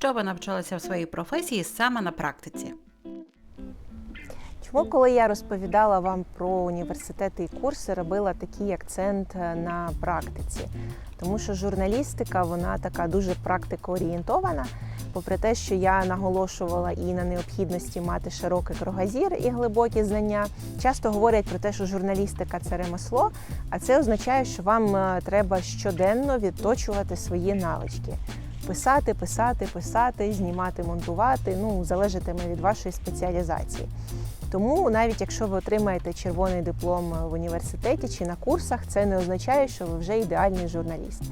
що ви навчалися в своїй професії саме на практиці. Чому, коли я розповідала вам про університети і курси, робила такий акцент е, на практиці? Тому що журналістика вона така дуже практикоорієнтована. Попри те, що я наголошувала і на необхідності мати широкий кругозір і глибокі знання, часто говорять про те, що журналістика це ремесло, а це означає, що вам е, треба щоденно відточувати свої навички. Писати, писати, писати, знімати, монтувати. Ну залежатиме від вашої спеціалізації. Тому навіть якщо ви отримаєте червоний диплом в університеті чи на курсах, це не означає, що ви вже ідеальний журналіст.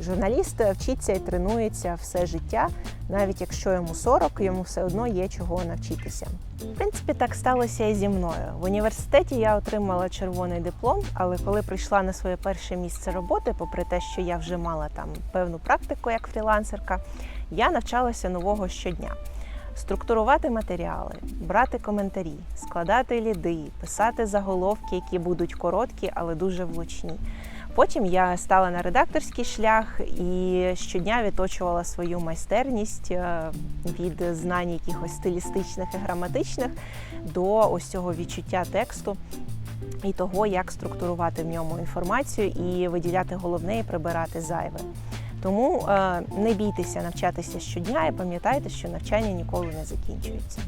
Журналіст вчиться і тренується все життя, навіть якщо йому 40, йому все одно є чого навчитися. В принципі, так сталося і зі мною. В університеті я отримала червоний диплом, але коли прийшла на своє перше місце роботи, попри те, що я вже мала там певну практику як фрілансерка, я навчалася нового щодня структурувати матеріали, брати коментарі, складати ліди, писати заголовки, які будуть короткі, але дуже влучні. Потім я стала на редакторський шлях і щодня відточувала свою майстерність е, від знань якихось стилістичних і граматичних до ось цього відчуття тексту і того, як структурувати в ньому інформацію і виділяти головне і прибирати зайве. Тому е, не бійтеся навчатися щодня і пам'ятайте, що навчання ніколи не закінчується.